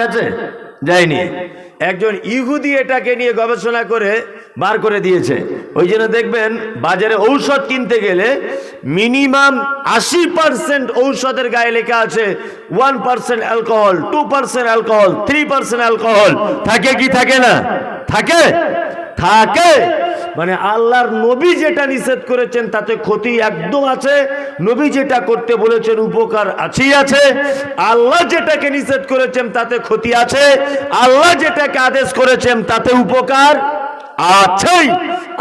গেছে যায়নি। একজন ইহুদি এটাকে নিয়ে গবেষণা করে বার করে দিয়েছে। ওই জন্য দেখবেন, বাজারে ঔষধ কিনতে গেলে মিনিমাম আশি পার্সেন্ট ঔষধের গায়ে লেখা আছে, one percent alcohol, two percent alcohol, three percent alcohol. থাকে কি থাকে না? থাকে? থাকে। মানে আল্লাহর নবী যেটা নিষেধ করেছেন, তাতে ক্ষতি একদম আছে। নবী যেটা করতে বলেছেন, উপকার আছেই আছে। আল্লাহ যেটাকে নিষেধ করেছেন, তাতে ক্ষতি আছে। আল্লাহ যেটাকে আদেশ করেছেন, তাতে উপকার আছেই।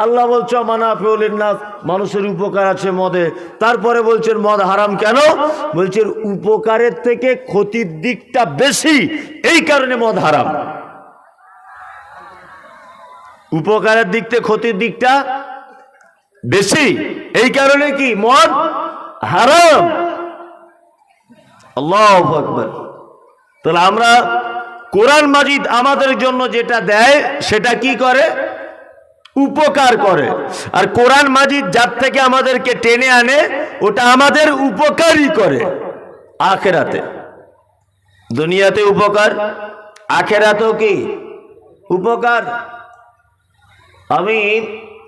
আল্লাহ বলছে মানাফেউল নাস মানুষের উপকার আছে মদে। তারপরে বলছেন, মদ হারাম কেন? বলছেন, উপকারের থেকে ক্ষতির দিকটা বেশি। এই কারণে মদ হারাম। উপকারের দিক থেকে ক্ষতির দিকটা বেশি। এই কারণে কি? মদ হারাম। আল্লাহ আকবর। তাহলে আমরা কোরআন মাজিদ আমাদের জন্য যেটা দেয়, সেটা কি করে? উপকার করে। আর কোরআন মাজিদ যার থেকে আমাদেরকে টেনে আনে, ওটা আমাদের উপকারই করে আখেরাতে। দুনিয়াতে উপকার, আখেরাতেও কি? উপকার। আমি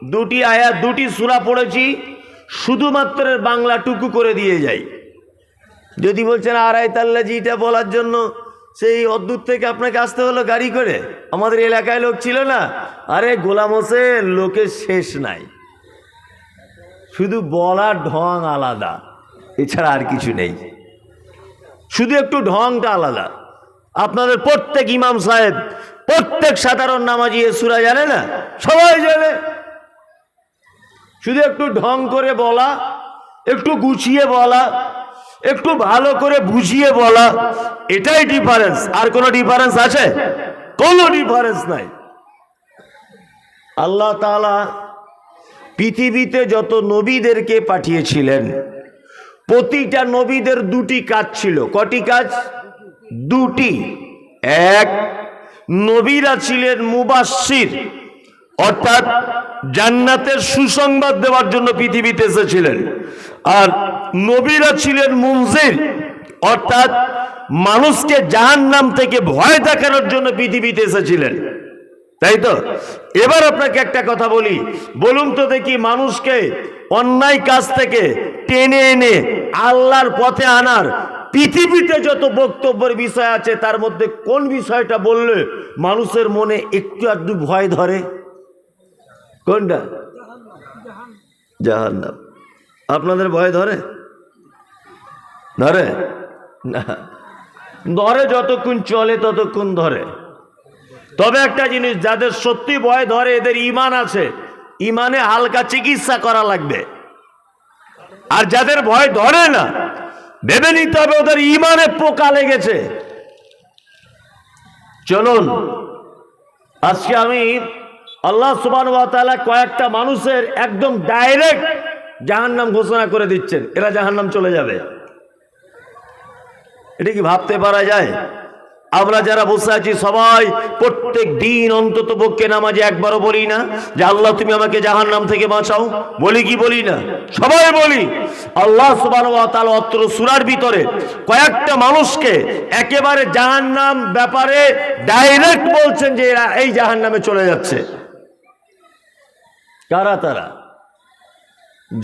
দুটি আয়াত, দুটি সূরা পড়েছি, শুধুমাত্র বাংলা টুকু করে দিয়ে যাই। যদি বলছেন আড়াই তাল্লাজিটা বলার জন্য সেই অদ্ভুত থেকে আপনাকে আসতে হলো গাড়ি করে? আমাদের এলাকায় লোক ছিল না। আরে গোলাম হোসেন, লোকের শেষ নাই। শুধু বলার ঢং আলাদা, এছাড়া আর কিছু নেই। শুধু একটু ঢংটা আলাদা। আপনাদের প্রত্যেক ইমাম সাহেব প্রত্যেক সাধারণ নামাজি এ সুরা জানে না? সবাই জানে। শুধু একটু ঢং করে বলা, একটু গুছিয়ে বলা, একটু ভালো করে বুঝিয়ে বলা, এটাই ডিফারেন্স আর কোনো ডিফারেন্স আছে? কোনো ডিফারেন্স নাই। আল্লাহ তাআলা পৃথিবীতে যত নবীদেরকে পাঠিয়েছিলেন, প্রতিটা নবীদের দুটি কাজ ছিল। কটি কাজ? দুটি। এক নবীরা ছিলেন মুবাসির অর্থাৎ জান্নাতের সুসংবাদ দেওয়ার জন্য পৃথিবীতে এসেছিলেন। আর নবীরা ছিলেন মুনজির। অর্থাৎ মানুষকে জাহান্নাম থেকে ভয় দেখানোর জন্য পৃথিবীতে এসেছিলেন। তাই তো? এবার আপনাকে একটা কথা বলি। বলুন তো দেখি মানুষকে অন্যায় কাজ থেকে টেনে এনে আল্লাহর পথে আনার। পৃথিবীতে যত বক্তব্যের বিষয় আছে, তার মধ্যে কোন বিষয়টা বললে মানুষের মনে একটু আধটু ভয় ধরে? কোনটা? জাহান্নাম। আপনাদের ভয় ধরে? ধরে? না। ধরে যতক্ষণ চলে, ততক্ষণ ধরে। তবে একটা জিনিস, যাদের সত্যি ভয় ধরে, এদের ইমান আছে। ইমানে হালকা চিকিৎসা করা লাগবে। আর যাদের ভয় ধরে না, ভেবে নিতে হবে ওদের ইমানে পোকা লেগেছে। চলুন, আজকে আমি আল্লাহ সুবান কয়েকটা মানুষের একদম ডাইরেক্ট জাহান্নাম ঘোষণা করে দিচ্ছেন। এরা জাহান্নাম চলে যাবে। এটা কি ভাবতে পারা যায়? আমরা যারা বসে আছি সবাই প্রত্যেক দিন অন্তত পক্ষে নামাজে একবারও বলি না যে আল্লাহ, তুমি আমাকে জাহান নাম থেকে বাঁচাও। বলি কি বলি না? সবাই বলি। আল্লাহ অত্র সুরার ভিতরে কয়েকটা মানুষকে একেবারে জাহান নাম ব্যাপারে ডাইরেক্ট বলছেন যে এরা এই জাহান নামে চলে যাচ্ছে। কারা তারা?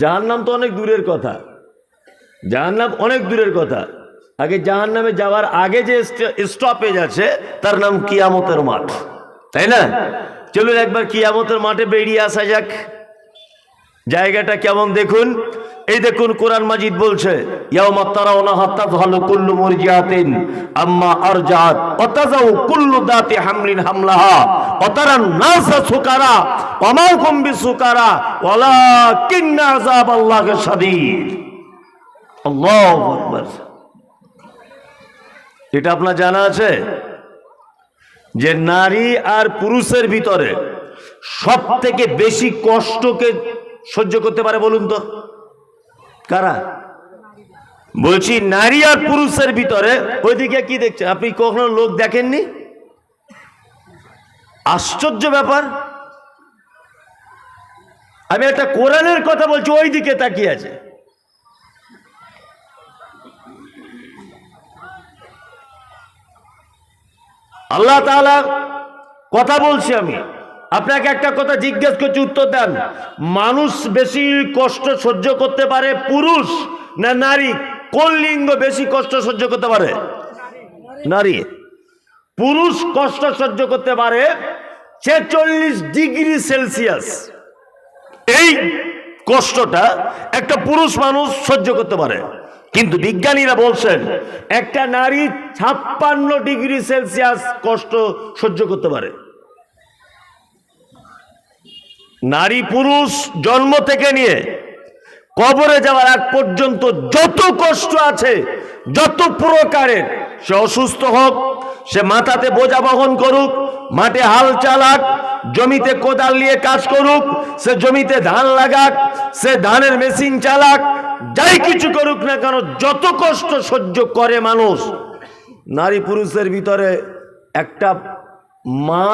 জাহান নাম তো অনেক দূরের কথা। জাহান নাম অনেক দূরের কথা। আগে জাহান নামে যাওয়ার আগে যে স্টপেজ আছে, তার নাম কিয়ামতের মাঠ। তাই না? চলুন একবার কিয়ামতের মাঠে বেরিয়ে আসা যাক। জায়গাটা কেমন দেখুন? এই দেখুন কোরআন মাজিদ বলছে আল্লাহু এটা আপনার জানা আছে? যে নারী আর পুরুষের ভিতরে সব থেকে বেশি কষ্টকে সহ্য করতে পারে বলুন তো। কারা? বলছি নারী আর পুরুষের ভিতরে, ওইদিকে কি দেখছেন? আপনি কখনো লোক দেখেননি? আশ্চর্য ব্যাপার। আমি একটা কোরআনের কথা বলছি ওই দিকে তাকিয়ে আছে। আল্লাহ তাআলা কথা বলছি আমি। আপনাকে একটা কথা জিজ্ঞেস করছি, উত্তর দেন। মানুষ বেশি কষ্ট সহ্য করতে পারে পুরুষ না নারী? কোন লিঙ্গ বেশি কষ্ট সহ্য করতে পারে? নারী। পুরুষ কষ্ট সহ্য করতে পারে ছেচল্লিশ ডিগ্রি সেলসিয়াস। এই কষ্টটা একটা পুরুষ মানুষ সহ্য করতে পারে। কিন্তু বিজ্ঞানীরা বলছেন, একটা নারী ছাপ্পান্ন ডিগ্রি সেলসিয়াস কষ্ট সহ্য করতে পারে। নারী পুরুষ জন্ম থেকে নিয়ে কবরে যাওয়ার আগ পর্যন্ত যত কষ্ট আছে, যত প্রকারের, সে অসুস্থ হোক, সে মাথাতে বোঝা বহন করুক, মাঠে হাল চালাক, জমিতে কোদাল নিয়ে কাজ করুক, সে জমিতে ধান লাগাক, সে ধানের মেশিন চালাক, যাই কিছু করুক না কেন, যত কষ্ট সহ্য করে মানুষ, নারী পুরুষের ভিতরে একটা মা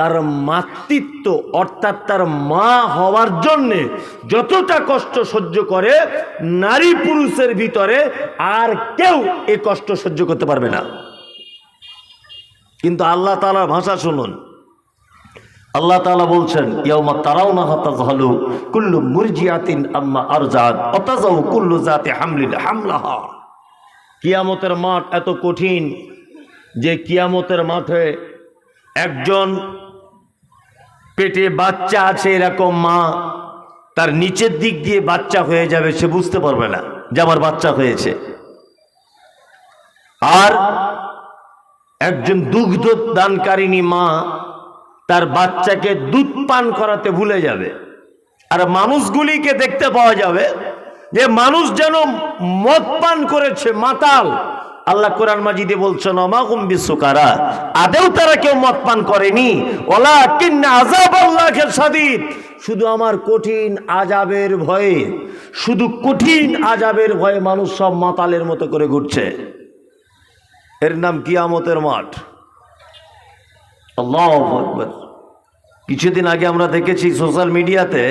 তার মাতৃত্ব, অর্থাৎ তার মা হওয়ার জন্যে যতটা কষ্ট সহ্য করে, নারী পুরুষের ভিতরে আর কেউ এ কষ্ট সহ্য করতে পারবে না। কিন্তু আল্লাহ তালার ভাষা শুনুন। আল্লাহ তাআলা বলছেন, ইয়াউমা তারাউনা হাতাযহালু কুল্লু মুরজিআতিন আম্মা আরজাত অতাযাউ কুল্লু জাতি হামলিন হামলাহা। কিয়ামতের মাঠ এত কঠিন যে কিয়ামতের মাঠে একজন পেটে বাচ্চা আছে এরকম মা, তার নিচের দিক দিয়ে বাচ্চা হয়ে যাবে, সে বুঝতে পারবে না যে আমার বাচ্চা হয়েছে। আর একজন দুগ্ধ দানকারিনী মা, তার বাচ্চাকে দুধ পান করাতে ভুলে যাবে। আর মানুষগুলিকে দেখতে পাওয়া যাবে যে মানুষ যেন মদ পান করেছে, মাতাল। আল্লাহ কোরআন মাজিদে বলছেন অমাকুম বিশ্বকারা আদেও তারা কেউ মদ পান করেনি। ওলা কিন্না আজাব আল্লাহকে সাদিদ শুধু আমার কঠিন আজাবের ভয়ে, শুধু কঠিন আজাবের ভয়ে মানুষ সব মাতালের মতো করে ঘুরছে। এর নাম কিয়ামতের মাঠ। আল্লাহ কিছুদিন আগে আমরা দেখেছি সোশ্যাল মিডিয়াতে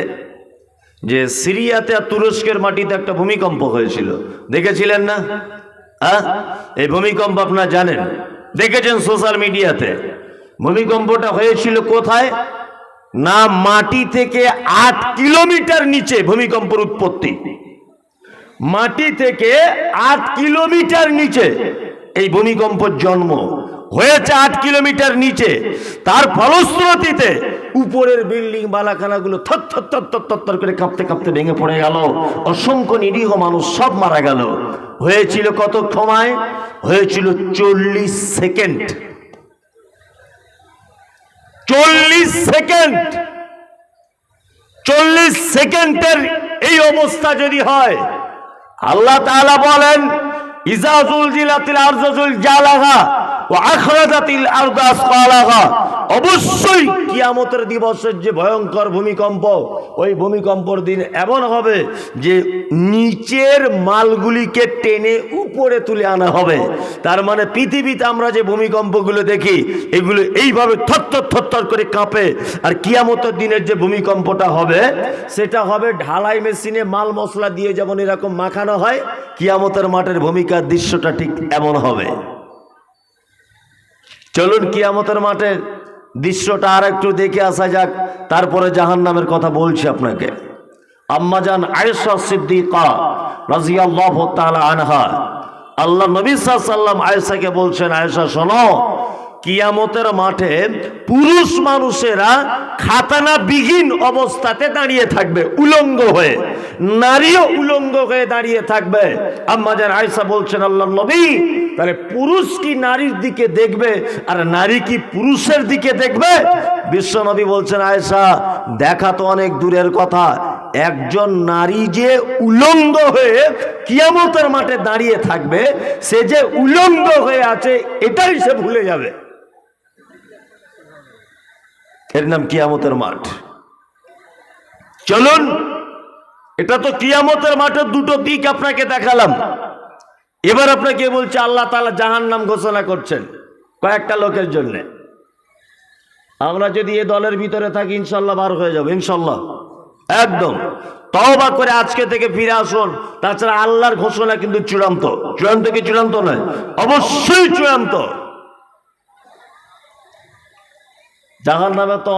যে সিরিয়াতে আর তুরস্কের মাটিতে একটা ভূমিকম্প হয়েছিল। দেখেছিলেন না? হ্যাঁ? এই ভূমিকম্প আপনারা জানেন। দেখেছেন সোশ্যাল মিডিয়াতে? ভূমিকম্পটা হয়েছিল কোথায়? না, মাটি থেকে আট কিলোমিটার নিচে ভূমিকম্পের উৎপত্তি। মাটি থেকে আট কিলোমিটার নিচে এই ভূমিকম্পর জন্ম। হয়েছে আট কিলোমিটার নিচে। তার ফলশ্রুতিতে উপরের বিল্ডিং বালাখানাগুলো থর করে কাঁপতে কাঁপতে ভেঙে পড়ে গেল। অসংখ্য নিরীহ মানুষ সব মারা গেল। হয়েছিল কত সময় হয়েছিল চল্লিশ সেকেন্ড। চল্লিশ সেকেন্ড! চল্লিশ সেকেন্ডের এই অবস্থা যদি হয়, আল্লাহ তাআলা বলেন ইজাজুল জিলাতিল আরজুল জালাহা ও আখরাজাতিল আরদু আসফালাহা অবশ্যই কিয়ামতের দিবসের যে ভয়ঙ্কর ভূমিকম্প, ওই ভূমিকম্পর দিন এমন হবে যে নিচের মালগুলিকে টেনে উপরে তুলে আনা হবে। তার মানে পৃথিবীতে আমরা যে ভূমিকম্পগুলো দেখি, এগুলো এইভাবে থরথর থরথর করে কাঁপে। আর কিয়ামতের দিনের যে ভূমিকম্পটা হবে, সেটা হবে ঢালাই মেশিনে মাল মশলা দিয়ে যেমন এরকম মাখানো হয়, কিয়ামতের মাঠের ভূমিকার দৃশ্যটা ঠিক এমন হবে। চলুন কিয়ামতের মাঠে দৃশ্যটা আর একটু দেখে আসা যাক, তারপরে জাহান নামের কথা বলছি আপনাকে। আম্মাজান আয়েশা সিদ্দিকা রাজিয়াল্লাহু আনহা, আল্লাহ নবী সাল্লাম আয়েশাকে বলছেন, আয়েশা, শোনো কিয়ামতের মাঠে পুরুষ মানুষেরা খাতানা বিহীন অবস্থাতে দাঁড়িয়ে থাকবে, উলঙ্গ হয়ে। নারীও উলঙ্গ হয়ে দাঁড়িয়ে থাকবে। আম্মাজান আয়েশা বলছেন আল্লাহ নবী, তাহলে পুরুষ কি নারীর দিকে দেখবে আর নারী কি পুরুষের দিকে দেখবে? বিশ্বনবী বলছেন, আয়েশা, দেখা তো অনেক দূরের কথা। একজন নারী যে উলঙ্গ হয়ে কিয়ামতের মাঠে দাঁড়িয়ে থাকবে, সে যে উলঙ্গ হয়ে আছে, এটাই সে ভুলে যাবে। এর নাম কিয়ামতের মাঠ। চলুন, এটা তো কিয়ামতের মাঠের দুটো দিক আপনাকে দেখালাম। এবার আপনাকে বলছে, আল্লাহ তালা জাহান নাম ঘোষণা করছেন কয়েকটা লোকের জন্য। আমরা যদি এ দলের ভিতরে থাকি, ইনশাল্লাহ বার হয়ে যাব, ইনশাল্লাহ। একদম। তওবা করে আজকে থেকে ফিরে আসুন। তাছাড়া আল্লাহর ঘোষণা কিন্তু চূড়ান্ত। চূড়ান্ত কি চূড়ান্ত নয়? অবশ্যই চূড়ান্ত। জাহান নামে তো